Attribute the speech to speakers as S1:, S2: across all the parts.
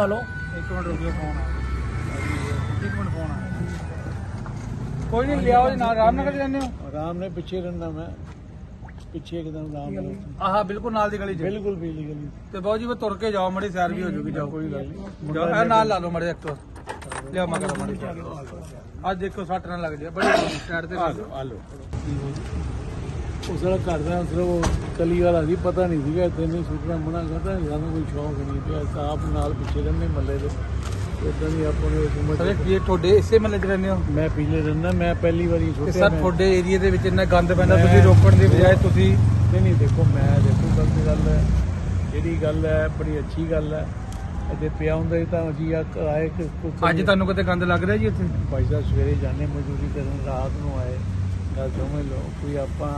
S1: ਮੰਗਾ ਲਓ।
S2: ਇੱਕ ਮਿੰਟ ਰੁਕਿਓ ਫੋਨ ਇੱਕ ਮਿੰਟ ਫੋਨ ਕੋਈ ਨਹੀਂ ਲਿਆਓ ਜੀ ਨਾਲ ਰਾਮਨਗਰ ਜਾਂਦੇ ਹੋ।
S3: ਆਰਾਮ ਨਾਲ ਪਿੱਛੇ ਰਹਿੰਦਾ ਮੈਂ। ਪਿੱਛੇ ਇੱਕਦਮ ਆਰਾਮ ਨਾਲ
S2: ਆਹਾ ਬਿਲਕੁਲ ਨਾਲ ਦੀ ਗਲੀ 'ਚ।
S3: ਬਿਲਕੁਲ ਬਿਜਲੀ ਗਲੀ।
S2: ਤੇ ਬਾਊ ਜੀ ਉਹ ਤੁਰ ਕੇ ਜਾਓ ਮੜੀ ਸੈਰ ਵੀ ਹੋ ਜੂਗੀ ਜਾਓ।
S3: ਕੋਈ ਗੱਲ ਨਹੀਂ।
S2: ਜਾਓ ਇਹ ਨਾਲ ਲਾ ਲਓ ਮੜੇ ਐਕਟਰ ਲਿਆਓ ਮਗਰ ਮੜੀ ਅੱਜ ਦੇਖੋ ਸੱਟ ਨਾ ਲੱਗ ਜਾਏ। ਬੜੀ ਸਾਈਡ ਤੇ
S3: ਆ ਲਓ ਆ ਲਓ। ਉਸ ਦਾ ਘਰ ਦਾ ਸਿਰਫ ਕਲੀ ਵਾਲਾ ਸੀ ਪਤਾ ਨਹੀਂ ਸੀਗਾ ਇੱਥੇ ਨਹੀਂ ਸੁੱਟਣਾ ਮਨਾ ਕਰਦਾ ਸਾਨੂੰ ਕੋਈ ਸ਼ੌਕ ਨਹੀਂ ਪਿਆ ਤਾਂ ਆਪ ਨਾਲ ਪਿੱਛੇ ਰਹਿੰਦੇ ਮੱਲੇ ਦੇ। ਇਦਾਂ ਦੀ ਆਪਾਂ ਨੂੰ ਉਮਰ
S2: ਸਰ ਇਹ ਤੁਹਾਡੇ ਇਸੇ ਮਹੱਲੇ 'ਚ ਰਹਿੰਦੇ ਹੋ?
S3: ਮੈਂ ਪਿਛਲੇ ਰਹਿੰਦਾ ਮੈਂ ਪਹਿਲੀ ਵਾਰੀ ਸੁੱਟਿਆ
S2: ਸਰ ਤੁਹਾਡੇ ਏਰੀਆ ਦੇ ਵਿੱਚ ਇੰਨਾ ਗੰਦ ਪੈਂਦਾ ਤੁਸੀਂ ਰੋਕਣ ਦੀ ਬਜਾਏ ਤੁਸੀਂ
S3: ਨਹੀਂ ਨਹੀਂ ਦੇਖੋ ਮੈਂ ਦੇਖੋ ਗਲਤ ਗੱਲ ਹੈ। ਜਿਹੜੀ ਗੱਲ ਹੈ ਬੜੀ ਅੱਛੀ ਗੱਲ ਹੈ। ਅਜੇ ਪਿਆ ਹੁੰਦਾ ਤਾਂ ਅਸੀਂ ਆ ਆਏ
S2: ਅੱਜ ਤੁਹਾਨੂੰ ਕਿਤੇ ਗੰਦ ਲੱਗ ਰਿਹਾ ਜੀ ਇੱਥੇ
S3: ਭਾਈ ਸਾਹਿਬ ਸਵੇਰੇ ਜਾਣੇ ਮਜ਼ਦੂਰੀ ਕਰਨ ਰਾਤ ਨੂੰ ਆਏ। ਗੱਲ ਸਮਝ ਲਓ ਕੋਈ ਆਪਾਂ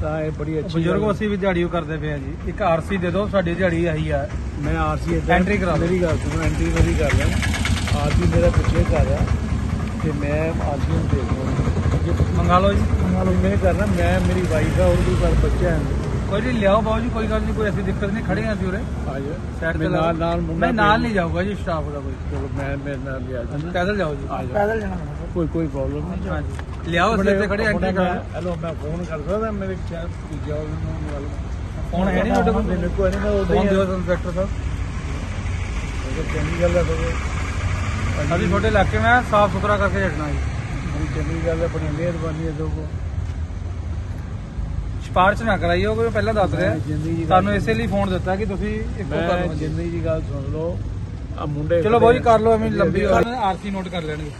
S3: ਤਾਂ ਇਹ ਬੜੀ ਅੱਛੀ
S2: ਬਜ਼ੁਰਗ ਅਸੀਂ ਵੀ ਦਿਹਾੜੀ ਉਹ ਕਰਦੇ ਪਏ ਆ ਜੀ। ਇੱਕ ਆਰਸੀ ਦੇ ਦਿਓ ਸਾਡੀ ਦਿਹਾੜੀ ਆਹੀ ਆ।
S3: ਮੈਂ ਆਰਸੀ
S2: Entry ਕਰਾ ਲਓ।
S3: ਮੇਰੀ ਗੱਲ ਸੁਣੋ ਐਂਟਰੀ ਮੇਰੀ ਕਰ ਲਿਆ ਆਰਸੀ ਮੇਰਾ ਪਿੱਛੇ ਕਰ ਆ ਤੇ ਮੈਂ ਆਰਸੀ ਨੂੰ ਦੇਖ ਲਵਾਂ
S2: ਮੰਗਾ ਲਓ ਜੀ।
S3: ਮੰਗਾ ਲਓ ਮੈਂ ਕਰਨਾ ਮੈਂ ਮੇਰੀ ਵਾਈਫ ਆ ਉਹਦੇ ਘਰ ਬੱਚਾ ਹੈ।
S2: ਕੋਈ ਨਹੀਂ ਲਿਆਓ ਬਾਊ ਜੀ ਕੋਈ ਗੱਲ ਨਹੀਂ ਕੋਈ ਐਸੀ ਦਿੱਕਤ ਨਹੀਂ ਖੜੇ ਆ ਅਸੀਂ ਉਰੇ।
S3: ਆ ਜਾ
S2: ਸਾਈਡ ਤੇ
S3: ਨਾਲ। ਨਾਲ ਮੁੰਡਾ
S2: ਮੈਂ ਨਾਲ ਨਹੀਂ ਜਾਊਗਾ ਜੀ ਸਟਾਫ ਦਾ ਕੋਈ।
S3: ਚਲੋ ਮੈਂ ਮੇਰੇ ਨਾਲ ਲਿਆ ਜਾਣਾ
S2: ਪੈਦਲ ਜਾਓ ਜੀ।
S3: ਆ ਜਾ
S1: ਪੈਦਲ ਜਾਣਾ
S3: ਕੋਈ ਕੋਈ ਪ੍ਰੋਬਲਮ ਨਹੀਂ।
S2: ਹਾਂਜੀ। ਲਿਆਓ ਅਸੀਂ ਇੱਥੇ ਖੜੇ ਐਂਟਰੀ ਕਰਾ
S3: ਹੈਲੋ ਮੈਂ ਫੋਨ ਕਰ ਸਕਦਾ ਮੇਰੇ ਪੀ ਜਾਓ ਮੈਨੂੰ ਗੱਲ
S2: ਫੋਨ ਹੈ ਨਹੀਂ ਤੁਹਾਡੇ ਕੋਲ?
S3: ਮੇਰੇ ਕੋਲ ਨਹੀਂ ਮੈਂ ਉਦੋਂ
S2: ਫੋਨ
S3: ਹੀ
S2: ਦਿਓ ਇੰਸਪੈਕਟਰ ਸਾਹਿਬ।
S3: ਅਗਰ ਚੰਗੀ ਗੱਲ ਹੈ ਤਾਂ
S2: ਅਸੀਂ ਤੁਹਾਡੇ ਇਲਾਕੇ ਮੈਂ ਸਾਫ਼ ਸੁਥਰਾ ਕਰਕੇ ਛੱਡਣਾ ਜੀ।
S3: ਚੰਗੀ ਗੱਲ ਹੈ ਬੜੀ ਮਿਹਰਬਾਨੀ ਹੈ ਦੋਗੋ
S2: ਸਿਫਾਰਿਸ਼ ਨਾ ਕਰਾਈਓ ਕੋਈ ਪਹਿਲਾਂ ਦੱਸ ਰਿਹਾ। ਤੁਹਾਨੂੰ ਇਸੇ ਲਈ ਫੋਨ ਦਿੱਤਾ ਕਿ ਤੁਸੀਂ ਇੱਕੋ ਕਰ ਲਓ।
S3: ਜਿੰਦਗੀ ਦੀ ਗੱਲ ਸੁਣ ਲਓ। ਆ ਮੁੰਡੇ
S2: ਚਲੋ ਜੀ ਕਰ ਲਓ ਐਵੇਂ ਲੰਬੀ। ਆਰਸੀ ਨੋਟ ਕਰ ਲੈਣਗੇ।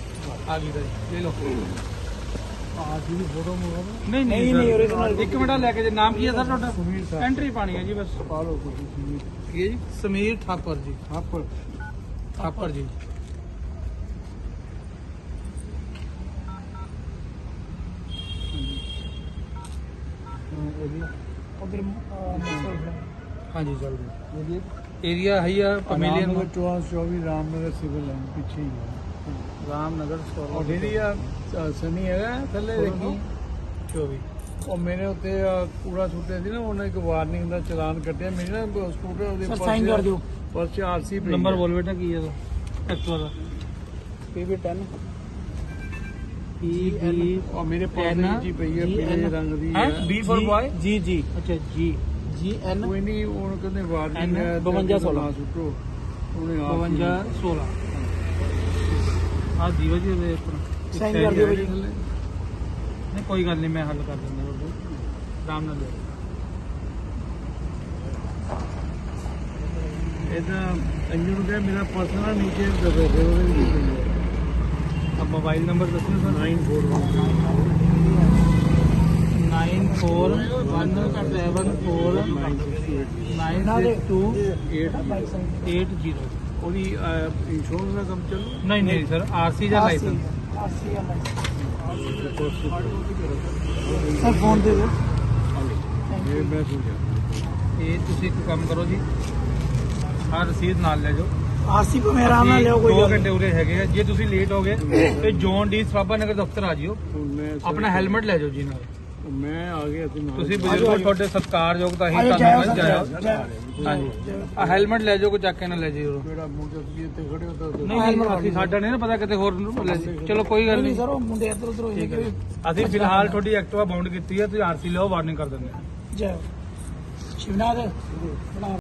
S2: ਆ ਗਈ ਤਾਂ ਲੈ ਲਓ।
S3: ਆਰਸੀ ਦੀ ਫੋਟੋ ਮੰਗਵਾ
S2: ਨਹੀਂ
S1: ਨਹੀਂ, ਨਹੀਂ, original
S2: ਇੱਕ ਮਿੰਟ ਲੈ ਕੇ ਜੇ ਨਾਮ ਕੀ ਹੈ ਸਰ ਤੁਹਾਡਾ?
S3: ਸੁਮੀਰ ਸਾਹਿਬ।
S2: ਐਂਟਰੀ ਪਾਣੀ ਹੈ ਜੀ ਬਸ।
S3: ਪਾ ਲਓ ਤੁਸੀਂ ਸੁਮੀਰ
S2: ਠੀਕ ਹੈ ਜੀ? ਸਮੀਰ ਠਾਕੁਰ ਜੀ।
S3: ਥਾਪੜ
S2: ਠਾਕੁਰ ਜੀ।
S1: ਉਧਰ
S2: ਹਾਂਜੀ ਏਰੀਆ ਹੈ ਆ ਪਮੇਲੀਅਨ
S3: ਨੰਬਰ 24 ਰਾਮਨਗਰ ਸਿਵਲ ਲਾਈਨ ਪਿੱਛੇ ਹੀ ਹੈ
S2: ਰਾਮਨਗਰ ਸਟੋਰ
S3: ਉਹ ਜਿਹੜੀ ਆ ਅ, ਸਨੀ ਹੈਗਾ ਥੱਲੇ ਦੇਖੀ?
S2: 24
S3: ਉਹ ਮੇਰੇ ਉੱਤੇ ਕੂੜਾ ਸੁੱਟਿਆ ਸੀ ਨਾ ਉਹਨੇ ਇੱਕ ਵਾਰਨਿੰਗ ਦਾ ਚਲਾਨ ਕੱਟਿਆ। ਮੇਰੇ ਨਾ ਸਕੂਟਰ ਉਹਦੇ
S1: Sir, sign ਕਰ ਦਿਓ।
S3: ਪਰਚ ਆਰਸੀ
S2: ਨੰਬਰ ਬੋਲ ਬੇਟਾ ਕੀ ਹੈ ਇਹਦਾ? ਐਕਟਰ ਦਾ
S1: ਪੀਵੀ 10
S2: ਪੀ
S3: ਉਹ ਮੇਰੇ ਪਾਸ ਜੀ ਪਈ ਹੈ ਪੀਲੇ ਰੰਗ ਦੀ
S2: ਹੈ
S3: ਹੈ
S2: ਬੀ ਫॉर ਬॉय
S1: ਜੀ ਜੀ
S2: ਅੱਛਾ ਜੀ
S1: ਜੀ ਐਨ
S3: ਕੋਈ ਨਹੀਂ ਉਹਨੂੰ ਕਹਿੰਦੇ ਵਾਰਨਿੰਗ
S2: N?
S3: ਹੈ
S1: 52 16
S3: ਨਾ ਸੁੱਟੋ ਉਹਨੇ ਆਪ
S2: 52 16 ਆ ਜੀਵਾ ਜੀ ਉਹਦੇ ਉੱਪਰ
S1: Sign ਕਰ ਦਿਓ ਭਾਜੀ।
S2: ਨਹੀਂ ਕੋਈ ਗੱਲ ਨਹੀਂ ਮੈਂ ਹੱਲ ਕਰ ਦਿੰਦਾ ਉਹ ਆਰਾਮ ਨਾਲ ਲਿਓ
S3: ਇਹਦਾ ਅੰਜੂ ਨੂੰ ਕਹੇ ਮੇਰਾ ਪਰਸਨਲ ਨੀਚੇ ਦਬੇ ਦੇ ਉਹਦੇ ਵਿੱਚ
S2: ਮੋਬਾਈਲ ਨੰਬਰ
S3: ਦੱਸੋ
S2: ਸਰ 9417496280
S3: ਉਹਦੀ ਇੰਸ਼ੋਰੈਂਸ ਦਾ ਕੰਮ ਚੱਲ
S2: ਨਹੀਂ ਨਹੀਂ ਸਰ ਆਰਸੀ ਦਾ ਲਾਇਸੈਂਸ ਆਰਸੀ ਦਾ ਲਾਇਸੈਂਸ
S1: ਸਰ ਫੋਨ ਦੇ ਦਿਓ
S3: ਇਹ ਮੈਂ ਸੁਣ ਗਿਆ
S2: ਇਹ ਤੁਸੀਂ ਇੱਕ ਕੰਮ ਕਰੋ ਜੀ ਆ ਰਸੀਦ ਨਾਲ ਲੈ ਜਾਓ
S1: ਆਰਸੀ ਕੋ ਮੇਰਾ ਆਰਾਮ ਨਾਲ ਲਿਓ ਕੋਈ
S2: ਦੋ
S1: ਗੱਲ
S2: ਘੰਟੇ ਉਰੇ ਹੈਗੇ ਆ। ਜੇ ਤੁਸੀਂ ਲੇਟ ਹੋ ਗਏ ਤੇ ਜੌਨ ਡੀ ਸਵਾਬਾ ਨਗਰ ਦਫ਼ਤਰ ਆ ਜਿਓ।
S3: ਮੈਂ
S2: ਆਪਣਾ ਹੈਲਮਟ ਲੈ ਜਾਓ ਜੀ ਨਾਲ।
S3: ਮੈਂ ਆ ਗਿਆ ਸੀ ਨਾਲ।
S2: ਤੁਸੀਂ ਬਜ਼ੁਰਗੋ ਤੁਹਾਡੇ ਸਤਿਕਾਰਯੋਗ ਤਾਂ ਹੀ
S1: ਆਜੋ,
S2: ਤੁਹਾਨੂੰ
S1: ਜਾਇਓ,
S2: ਜਾਇਆ
S1: ਜਾਇਓ।
S2: ਹਾਂਜੀ। ਆ ਹੈਲਮਟ ਲੈ ਜਾਓ ਕੋਈ ਚੱਕ ਕੇ ਨਾ ਲੈ ਜਿਓ
S3: ਮੇਰਾ ਮੂੰਹ ਤੇ ਇੱਥੇ ਖੜੇ ਹੋ ਤਾਂ
S2: ਨਹੀਂ ਨਹੀਂ ਅਸੀਂ ਸਾਡਾ ਨਹੀਂ ਨਾ ਪਤਾ ਕਿਤੇ ਹੋਰ ਨੂੰ ਲੈ ਜਾਈਓ। ਚਲੋ ਕੋਈ ਗੱਲ
S1: ਨਹੀਂ
S2: ਨਹੀਂ।
S1: ਸਰ ਉਹ ਮੁੰਡੇ ਇੱਧਰ ਉੱਧਰ ਹੋਏ
S2: ਠੀਕ ਹੈ ਜੀ। ਅਸੀਂ ਫਿਲਹਾਲ ਤੁਹਾਡੀ ਐਕਟਿਵਾ ਬਾਉਂਡ ਕੀਤੀ ਹੈ ਤੁਸੀਂ ਆਰਸੀ ਲਓ ਵਾਰਨਿੰਗ ਕਰ ਦਿੰਦੇ ਹਾਂ।
S1: ਜੈ ਸ਼ਿਵਨਾਥ ਬਣਾ